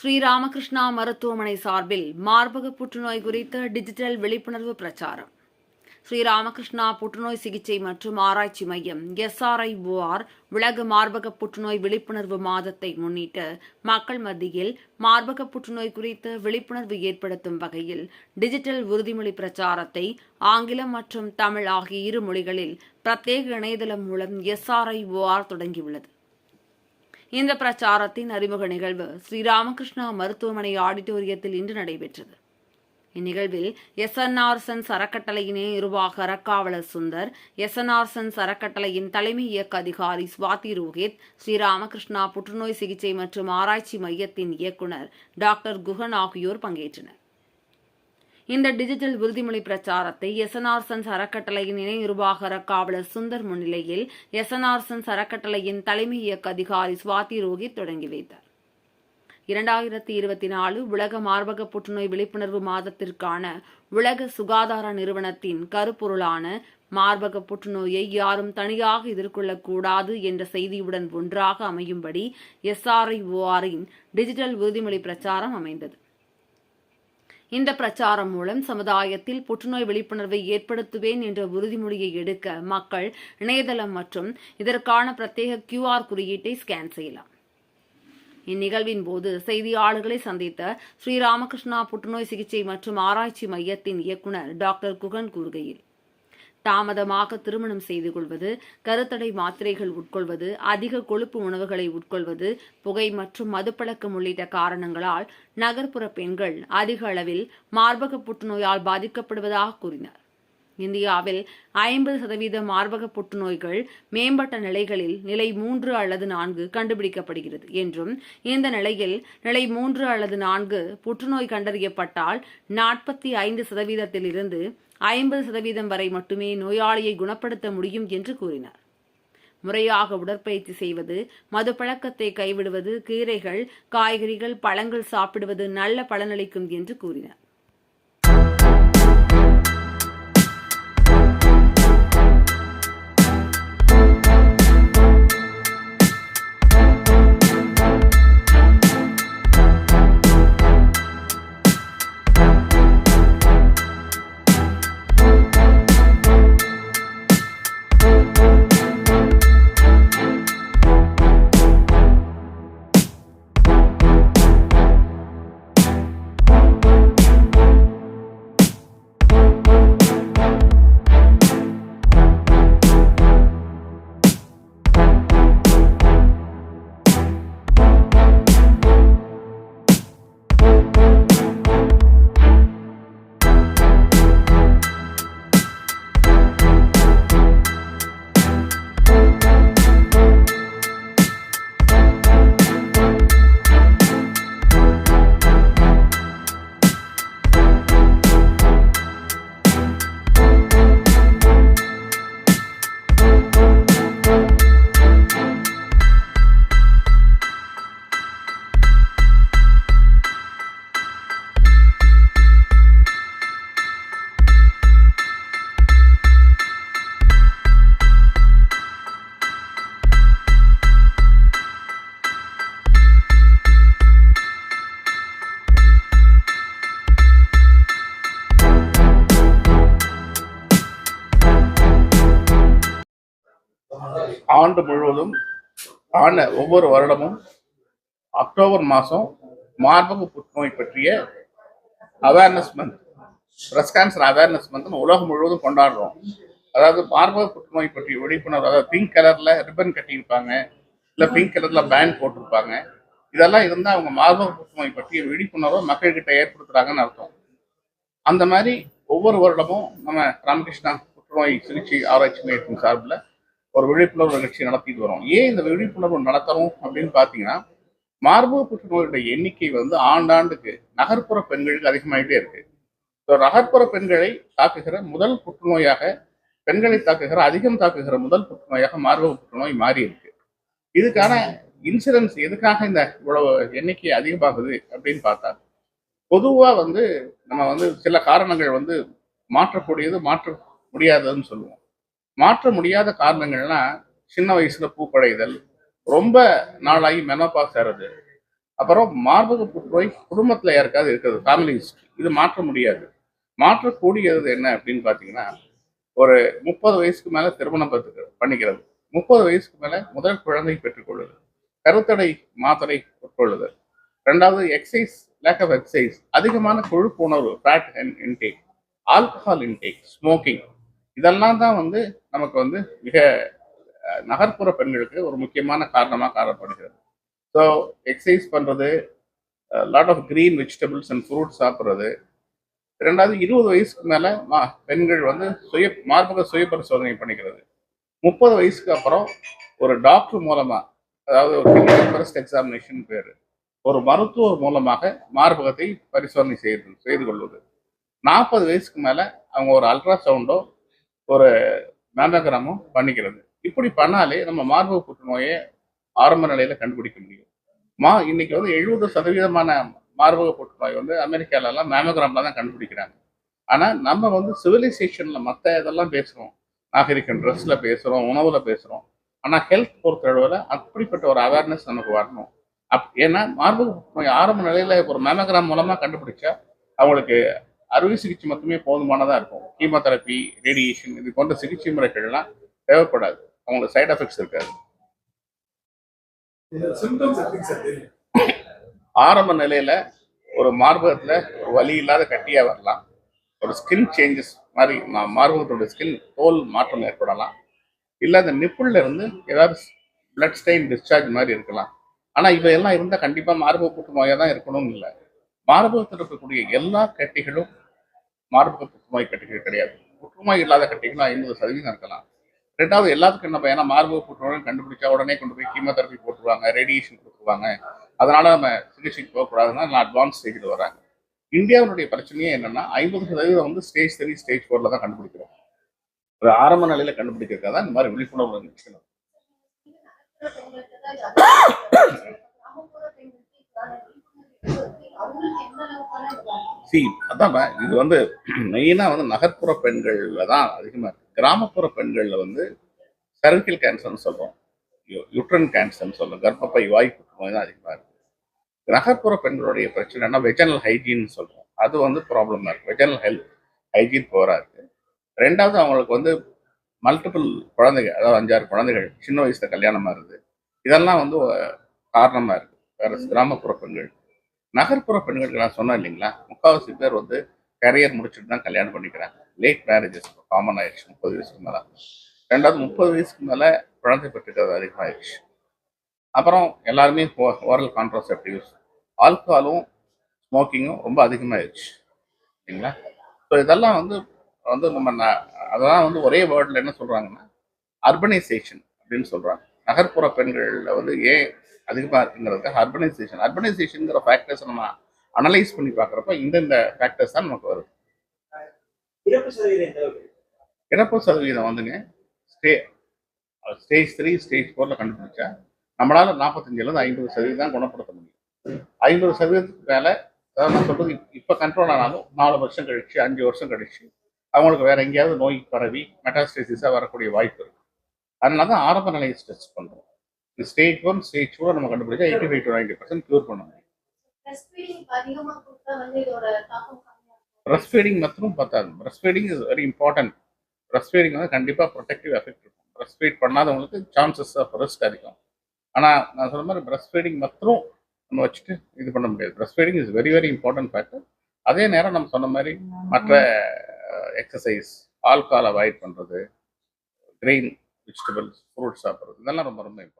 ஸ்ரீராமகிருஷ்ணா மருத்துவமனை சார்பில் மார்பக புற்றுநோய் குறித்த டிஜிட்டல் விழிப்புணர்வு பிரச்சாரம். ஸ்ரீராமகிருஷ்ணா புற்றுநோய் சிகிச்சை மற்றும் ஆராய்ச்சி மையம் எஸ்ஆர்ஐஓஆர் உலக மார்பக புற்றுநோய் விழிப்புணர்வு மாதத்தை முன்னிட்டு மக்கள் மத்தியில் மார்பக புற்றுநோய் குறித்த விழிப்புணர்வு ஏற்படுத்தும் வகையில் டிஜிட்டல் உறுதிமொழி பிரச்சாரத்தை ஆங்கிலம் மற்றும் தமிழ் ஆகிய இரு மொழிகளில் பிரத்யேக இணையதளம் மூலம் எஸ்ஆர்ஐஓஆர் தொடங்கியுள்ளது. இந்த பிரச்சாரத்தின் அறிமுக நிகழ்வு ஸ்ரீராமகிருஷ்ணா மருத்துவமனை ஆடிட்டோரியத்தில் இன்று நடைபெற்றது. இந்நிகழ்வில் எஸ்என்ஆர்சன் சன்ஸ் அறக்கட்டளையின் நிர்வாக அறக்காவலர் சுந்தர் எஸ்என்ஆர்சன் அறக்கட்டளையின் தலைமை இயக்க அதிகாரி சுவாதி ரோஹித் ஸ்ரீராமகிருஷ்ணா புற்றுநோய் சிகிச்சை மற்றும் ஆராய்ச்சி மையத்தின் இயக்குனர் டாக்டர் குஹன் ஆகியோர் பங்கேற்றனர். இந்த டிஜிட்டல் உறுதிமொழி பிரச்சாரத்தை எஸ்என்ஆர் சன்ஸ் அறக்கட்டளையின் இணை நிர்வாகர காவலர் சுந்தர் முன்னிலையில் எஸ்என்ஆர் சன்ஸ் அறக்கட்டளையின் தலைமை இயக்க அதிகாரி சுவாதி ரோஹித் தொடங்கி வைத்தார். இரண்டாயிரத்தி இருபத்தி நாலு உலக மார்பக புற்றுநோய் விழிப்புணர்வு மாதத்திற்கான உலக சுகாதார நிறுவனத்தின் கருப்பொருளான மார்பக புற்றுநோயை யாரும் தனியாக எதிர்கொள்ளக்கூடாது என்ற செய்தியுடன் ஒன்றாக அமையும்படி எஸ்ஆர்ஐஓஆரின் டிஜிட்டல் உறுதிமொழி பிரச்சாரம் அமைந்தது. இந்த பிரச்சாரம் மூலம் சமுதாயத்தில் புற்றுநோய் விழிப்புணர்வை ஏற்படுத்துவேன் என்ற உறுதிமொழியை எடுக்க மக்கள் இணையதளம் மற்றும் இதற்கான பிரத்யேக கியூஆர் குறியீட்டை ஸ்கேன் செய்யலாம். இந்நிகழ்வின் போது செய்தியாளர்களை சந்தித்த ஸ்ரீராமகிருஷ்ணா புற்றுநோய் சிகிச்சை மற்றும் ஆராய்ச்சி மையத்தின் இயக்குநர் டாக்டர் குகன் கூறுகையில் தாமதமாக திருமணம் செய்து கொள்வது கருத்தடை மாத்திரைகள் உட்கொள்வது அதிக கொழுப்பு உணவுகளை உட்கொள்வது புகை மற்றும் மதுப்பழக்கம் உள்ளிட்ட காரணங்களால் நகர்ப்புற பெண்கள் அதிக அளவில் மார்பக புற்றுநோயால் பாதிக்கப்படுவதாக கூறினார். இந்தியாவில் ஐம்பது சதவீத மார்பக புற்றுநோய்கள் மேம்பட்ட நிலைகளில் நிலை மூன்று அல்லது நான்கு கண்டுபிடிக்கப்படுகிறது என்றும் இந்த நிலையில் நிலை மூன்று அல்லது நான்கு புற்றுநோய் கண்டறியப்பட்டால் நாற்பத்தி ஐந்து சதவீதத்திலிருந்து ஐம்பது சதவீதம் வரை மட்டுமே நோயாளியை குணப்படுத்த முடியும் என்று கூறினார். முறையாக உடற்பயிற்சி செய்வது மது பழக்கத்தை கைவிடுவது கீரைகள் காய்கறிகள் பழங்கள் சாப்பிடுவது நல்ல பலனளிக்கும் என்று கூறினார். ஆண்டு முழுவதும் ஆன ஒவ்வொரு வருடமும் அக்டோபர் மாதம் மார்பக புற்றுநோய் பற்றிய awareness month breast cancer awareness month உலகம் முழுவதும் கொண்டாடுறோம். அதாவது மார்பக புற்றுநோய் பற்றிய விழிப்புணர்வு அதாவது பிங்க் கலரில் ரிப்பன் கட்டியிருப்பாங்க இல்லை பிங்க் கலரில் பேண்ட் போட்டிருப்பாங்க இதெல்லாம் இருந்தால் அவங்க மார்பக புற்றுநோய் பற்றிய விழிப்புணர்வை மக்கள்கிட்ட ஏற்படுத்துறாங்கன்னு அர்த்தம். அந்த மாதிரி ஒவ்வொரு வருடமும் நம்ம ராமகிருஷ்ணா புற்றுநோய் சிகிச்சை ஆராய்ச்சி மையத்தின் சார்பில் ஒரு விழிப்புணர்வு நிகழ்ச்சி நடத்திட்டு வரோம். ஏன் இந்த விழிப்புணர்வு நடத்தணும் அப்படின்னு பார்த்தீங்கன்னா மார்பக புற்றுநோயுடைய எண்ணிக்கை வந்து ஆண்டாண்டுக்கு நகர்ப்புற பெண்களுக்கு அதிகமாகிட்டே இருக்கு. ஸோ நகர்ப்புற பெண்களை தாக்குகிற முதல் புற்றுநோயாக பெண்களை தாக்குகிற அதிகம் தாக்குகிற முதல் புற்றுநோயாக மார்பக புற்றுநோய் மாறி இருக்கு. இதுக்கான இன்சூரன்ஸ் எதுக்காக இந்த இவ்வளவு எண்ணிக்கை அதிகமாகுது அப்படின்னு பார்த்தா பொதுவாக வந்து நம்ம வந்து சில காரணங்கள் வந்து மாற்றக்கூடியது மாற்ற முடியாததுன்னு சொல்லுவோம். மாற்ற முடியாத காரணங்கள்னா சின்ன வயசுல பூப்படைதல் ரொம்ப நாளாகி மெனோபாஸ் ஏறது அப்புறம் மார்பக புற்றுநோய் குடும்பத்தில் யாருக்காவது இருக்கிறது ஃபேமிலி ஹிஸ்ட்ரி இது மாற்ற முடியாது. மாற்றக்கூடியது என்ன அப்படின்னு பார்த்தீங்கன்னா ஒரு முப்பது வயசுக்கு மேலே திருமணம் பார்த்து பண்ணிக்கிறது. முப்பது வயசுக்கு மேலே முதல் குழந்தை பெற்றுக்கொள்வது. கருத்தடை மாத்திரை உட்கொள்ளுதல் ரெண்டாவது எக்ஸசைஸ் லேக் ஆஃப் எக்ஸசைஸ் அதிகமான கொழுப்பு உணர்வு fat intake alcohol intake smoking இதெல்லாம் தான் வந்து நமக்கு வந்து மிக நகர்ப்புற பெண்களுக்கு ஒரு முக்கியமான காரணமாக காணப்படுகிறது. ஸோ எக்ஸசைஸ் பண்ணுறது lot of green vegetables and fruits சாப்பிட்றது. ரெண்டாவது இருபது வயசுக்கு மேலே மா பெண்கள் வந்து சுய மார்பக சுய பரிசோதனை பண்ணிக்கிறது. முப்பது வயசுக்கு அப்புறம் ஒரு டாக்டர் மூலமாக அதாவது ஒரு ஃபர்ஸ்ட் எக்ஸாமினேஷன் பேர் ஒரு மருத்துவர் மூலமாக மார்பகத்தை பரிசோதனை செய்து செய்து கொள்வது. நாற்பது வயசுக்கு மேலே அவங்க ஒரு அல்ட்ராசவுண்டோ ஒரு மேமோகிராமோ பண்ணிக்கிறது. இப்படி பண்ணாலே நம்ம மார்பக புற்றுநோயை ஆரம்ப நிலையில கண்டுபிடிக்க முடியும். மா இன்னைக்கு வந்து எழுபது சதவீதமான மார்பக புற்றுநோய் வந்து அமெரிக்காலலாம் மேமோகிராம்ல தான் கண்டுபிடிக்கிறாங்க. ஆனா நம்ம வந்து சிவிலைசேஷன்ல மற்ற இதெல்லாம் பேசுறோம். நாகரிகம் ட்ரெஸ்ல பேசுறோம் உணவுல பேசுறோம். ஆனா ஹெல்த் பொறுத்தளவுல அப்படிப்பட்ட ஒரு அவேர்னஸ் நமக்கு வரணும். அப் ஏன்னா மார்பக புற்றுநோய் ஆரம்ப நிலையில ஒரு மேமோகிராம் மூலமா கண்டுபிடிச்சா அவங்களுக்கு அறுவை சிகிச்சை மட்டுமே போதுமானதா இருக்கும். கீமோதெரப்பி ரேடியேஷன் இது போன்ற சிகிச்சை முறைகள்லாம் தேவைப்படாது. அவங்களுக்கு சைடு எஃபெக்ட்ஸ் இருக்காது. ஆரம்ப நிலையில ஒரு மார்பகத்துல ஒரு வலி இல்லாத கட்டியா வரலாம். ஒரு ஸ்கின் சேஞ்சஸ் மாதிரி மார்பகத்தோட ஸ்கின் தோல் மாற்றம் ஏற்படலாம். இல்ல அந்த நிப்புள்ல இருந்து ஏதாவது பிளட் ஸ்டெயின் டிஸ்சார்ஜ் மாதிரி இருக்கலாம். ஆனா இவையெல்லாம் இருந்தா கண்டிப்பா மார்பக புற்றுநோயா தான் இருக்கணும்னு இல்லை. மார்பகத்தில் இருக்கக்கூடிய எல்லா கட்டிகளும் மார்பக புற்றுநோய் கட்டிகள் கிடையாது. புற்றுநோய் இல்லாத கட்டிகள் ஐம்பது சதவீதம் இருக்கலாம். ரெண்டாவது எல்லாத்துக்கும் என்ன ஏன்னா மார்பக புற்றுநோய் கண்டுபிடிச்சா உடனே கொண்டு போய் கீமோதெரப்பி போட்டுருவாங்க ரேடியேஷன் கொடுத்துருவாங்க. அதனால நம்ம சிகிச்சைக்கு போகக்கூடாதுன்னா நான் அட்வான்ஸ் ஸ்டேஜில் வராங்க இந்தியாவினுடைய பிரச்சனையே என்னன்னா ஐம்பது சதவீதம் வந்து ஸ்டேஜ் த்ரீ ஸ்டேஜ் ஃபோர்ல தான் கண்டுபிடிக்கிறோம். ஒரு ஆரம்ப நிலையில கண்டுபிடிக்கிறதுக்காக தான் இந்த மாதிரி விழிப்புணர்வு நிகழ்ச்சிகள் சி அதான் இது வந்து மெயினா வந்து நகர்ப்புற பெண்கள்ல தான் அதிகமா இருக்கு. கிராமப்புற பெண்கள்ல வந்து சர்க்கிள் கேன்சர்னு சொல்றோம். யுட்ரன் கேன்சர்னு சொல்றோம். கர்ப்பப்பை வாய் புற்றுநோய் தான் அதிகமா இருக்கு. நகர்ப்புற பெண்களுடைய பிரச்சனைனா வெஜனல் ஹைஜீன் சொல்றோம். அது வந்து ப்ராப்ளமா இருக்கு. வெஜனல் ஹெல்த் ஹைஜீன் போரா இருக்கு. ரெண்டாவது அவங்களுக்கு வந்து மல்டிபிள் குழந்தைகள் அதாவது அஞ்சாறு குழந்தைகள் சின்ன வயசுல கல்யாணமா இருக்குது இதெல்லாம் வந்து அஹ், காரணமா இருக்கு. வேற கிராமப்புற பெண்கள். நகர்ப்புற பெண்களுக்கு நான் சொன்னேன் இல்லைங்களா? முக்காவாசி பேர் வந்து கரியர் முடிச்சுட்டு தான் கல்யாணம் பண்ணிக்கிறாங்க. லேட் மேரேஜஸ் காமன் ஆயிடுச்சு முப்பது வயசுக்கு மேலே. ரெண்டாவது முப்பது வயசுக்கு மேலே குழந்தை பெற்றுக்கிறது அதிகமாகிடுச்சு அப்புறம் எல்லாருமே ஓரல் கான்ட்ராசெப்டிவ்ஸ் ஆல்கஹாலும் ஸ்மோக்கிங்கும் ரொம்ப அதிகமாகிடுச்சு சரிங்களா ஸோ இதெல்லாம் வந்து வந்து நம்ம அதெல்லாம் வந்து ஒரே வேர்டில் என்ன சொல்கிறாங்கன்னா அர்பனைசேஷன் அப்படின்னு சொல்கிறாங்க நகர்ப்புற பெண்களில் வந்து ஏன் அதிகமாக இருக்குங்கிறதுக்கு அர்பனைசேஷன் அர்பனைசேஷனுங்கிற ஃபேக்டர்ஸ் நம்ம அனலைஸ் பண்ணி பார்க்குறப்ப இந்தந்த ஃபேக்டர்ஸ் தான் நமக்கு வருது இறப்பு சதவீதம் வந்துங்க ஸ்டே ஸ்டேஜ் த்ரீ ஸ்டேஜ் ஃபோரில் கண்டுபிடிச்சா நம்மளால நாற்பத்தஞ்சிலேருந்து ஐம்பது சதவீதம் தான் குணப்படுத்த முடியும். ஐம்பது சதவீதத்துக்கு மேலே அதாவது நான் சொல்றது இப்போ கண்ட்ரோல் ஆனாலும் நாலு வருஷம் கழிச்சு அஞ்சு வருஷம் கழிச்சு அவங்களுக்கு வேற எங்கேயாவது நோய் பரவி மெட்டாஸ்டேசிஸாக வரக்கூடிய வாய்ப்பு இருக்கு. அதனால தான் ஆரம்ப நிலையை ஸ்ட்ரெஸ் பண்ணுறோம் ஸ்டேஜ் ஒன் ஸ்டேஜ் டூ நம்ம கண்டுபிடிச்சா eighty five to ninety percent cure பண்ண முடியும். பிரஸ்ட் ஃபீடிங் மாத்திரம் பார்த்தாது. Breast feeding is very important breast feeding வந்து கண்டிப்பாக ப்ரொடெக்டிவ் எஃபெக்ட் இருக்கும். பிரஸ்ட் ஃபீட் பண்ணாதவங்களுக்கு சான்சஸ் ஆஃப் ரிஸ்க் அதிகம். ஆனால் நான் சொன்ன மாதிரி பிரஸ்ட் ஃபீடிங் மாத்திரம் நம்ம வச்சுட்டு இது பண்ண முடியாது. Breast feeding is very very important factor அதே நேரம் நம்ம சொன்ன மாதிரி மற்ற எக்ஸசைஸ் ஆல்கஹால் அவாய்ட் பண்ணுறது கிரெயின் வெஜிடபிள்ஸ் ஃப்ரூட்ஸ் சாப்பிட்றது இதெல்லாம் ரொம்ப ரொம்ப இம்பார்ட்டன்ட்